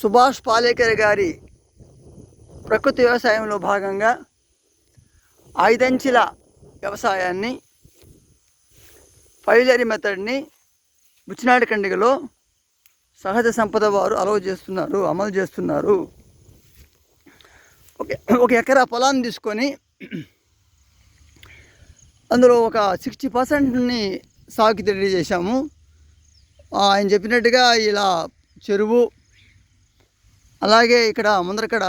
సుభాష్ పాలేకర్ గారి ప్రకృతి వ్యవసాయంలో భాగంగా ఐదంచెల వ్యవసాయాన్ని పైలరీ మెథడ్ని బుచ్చినాడి కండిగలో సహజ సంపద వారు అలవ చేస్తున్నారు అమలు చేస్తున్నారు. ఒక ఒక ఎకరా పొలాన్ని తీసుకొని అందులో ఒక సిక్స్టీ పర్సెంట్ని సాగుకి రెడీ చేశాము. ఆయన చెప్పినట్టుగా ఇలా చెరువు అలాగే ఇక్కడ ముందరకడ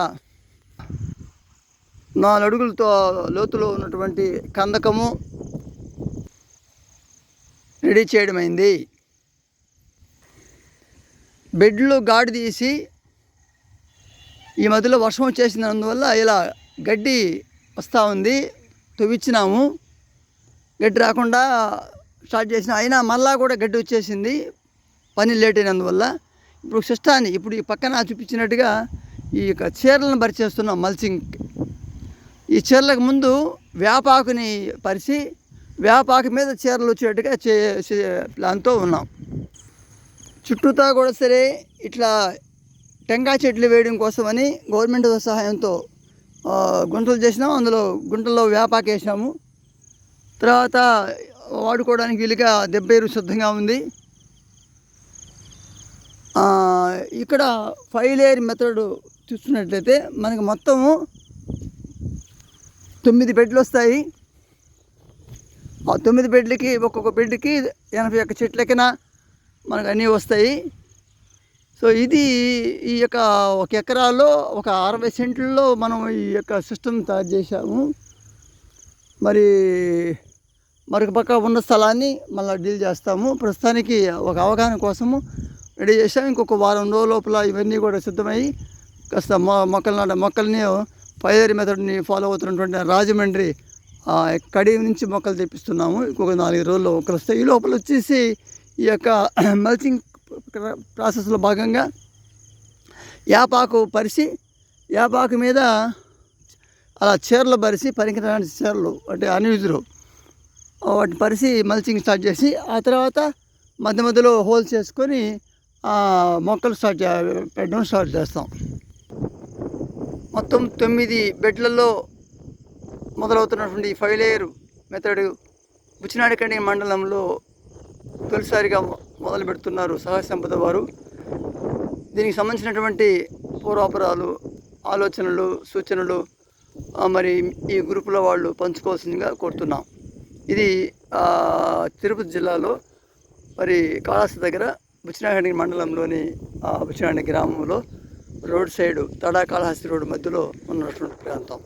నాలుగు అడుగులతో లోతులో ఉన్నటువంటి కందకము రెడీ చేయడమైంది. బెడ్లు గాడి తీసి ఈ మధ్యలో వర్షం వచ్చేసినందువల్ల ఇలా గడ్డి వస్తూ ఉంది. తవ్విచ్చినాము. గడ్డి రాకుండా స్టార్ట్ చేసిన అయినా మళ్ళా కూడా గడ్డి వచ్చేసింది. పని లేట్ అయినందువల్ల ఇప్పుడు సిస్టాన్ని ఇప్పుడు ఈ పక్కన చూపించినట్టుగా ఈ యొక్క చీరలను పరిచేస్తున్నాం మల్చింగ్ ఈ చీరలకు ముందు వేపాకుని పరిచి వేపాకు మీద చీరలు వచ్చేట్టుగా చే దాంతో ఉన్నాం. చుట్టూతా కూడా సరే ఇట్లా టెంకాయ చెట్లు వేయడం కోసమని గవర్నమెంట్ సహాయంతో గుంటలు చేసినాం. అందులో గుంటల్లో వేపాకు వేసినాము. తర్వాత వాడుకోవడానికి వీలుగా దెబ్బేరు సిద్ధంగా ఉంది. ఇక్కడ ఫైవ్ లేయర్ మెథడ్ చూస్తున్నట్లయితే మనకి మొత్తము తొమ్మిది బెడ్లు వస్తాయి. ఆ తొమ్మిది బెడ్లకి ఒక్కొక్క బెడ్కి ఎనభై ఒక్క చెట్లకిన మనకు అన్నీ వస్తాయి. సో ఇది ఈ యొక్క ఒక ఎకరాలో ఒక అరవై సెంట్లలో మనం ఈ యొక్క సిస్టమ్ తయారు చేశాము. మరి మరొక పక్క ఉన్న స్థలాన్ని మళ్ళీ డీల్ చేస్తాము. ప్రస్తుతానికి ఒక అవగాహన కోసము రెడీ చేసాం ఇంకొక వారం రోజుల లోపల ఇవన్నీ కూడా సిద్ధమై కాస్త మొ మొక్కలు నాట మొక్కల్ని పైదరి మెథడ్ని ఫాలో అవుతున్నటువంటి రాజమండ్రి ఆ, కడి నుంచి మొక్కలు తెప్పిస్తున్నాము. ఇంకొక నాలుగు రోజుల్లో మొక్కలు వస్తాయి. ఈ లోపల వచ్చేసి ఈ యొక్క మల్చింగ్ ప్రాసెస్లో భాగంగా యాపాకు పరిచి యాపాకు మీద అలా చీరలు పరిసి పనికిరాని చీరలు అంటే అన్యూజులు వాటిని పరిచి మల్చింగ్ స్టార్ట్ చేసి ఆ తర్వాత మధ్య మధ్యలో హోల్స్ చేసుకొని మొక్కలు స్టార్ట్ పెట్టడం స్టార్ట్ చేస్తాం. మొత్తం తొమ్మిది బెడ్లలో మొదలవుతున్నటువంటి ఫైవ్ లేయర్ మెథడ్ బుచ్చినాడికండి మండలంలో తొలిసారిగా మొదలు పెడుతున్నారు సహజ సంపద వారు. దీనికి సంబంధించినటువంటి పూర్వాపరాలు ఆలోచనలు సూచనలు మరి ఈ గ్రూపులో వాళ్ళు పంచుకోవాల్సిందిగా కోరుతున్నాం. ఇది తిరుపతి జిల్లాలో మరి కాళాస్తి దగ్గర బుచ్చినాగండి మండలంలోని ఆ బుచ్చినాగండి గ్రామంలో road side Tada Kalahasti road మధ్యలో ఉన్నటువంటి ప్రాంతం.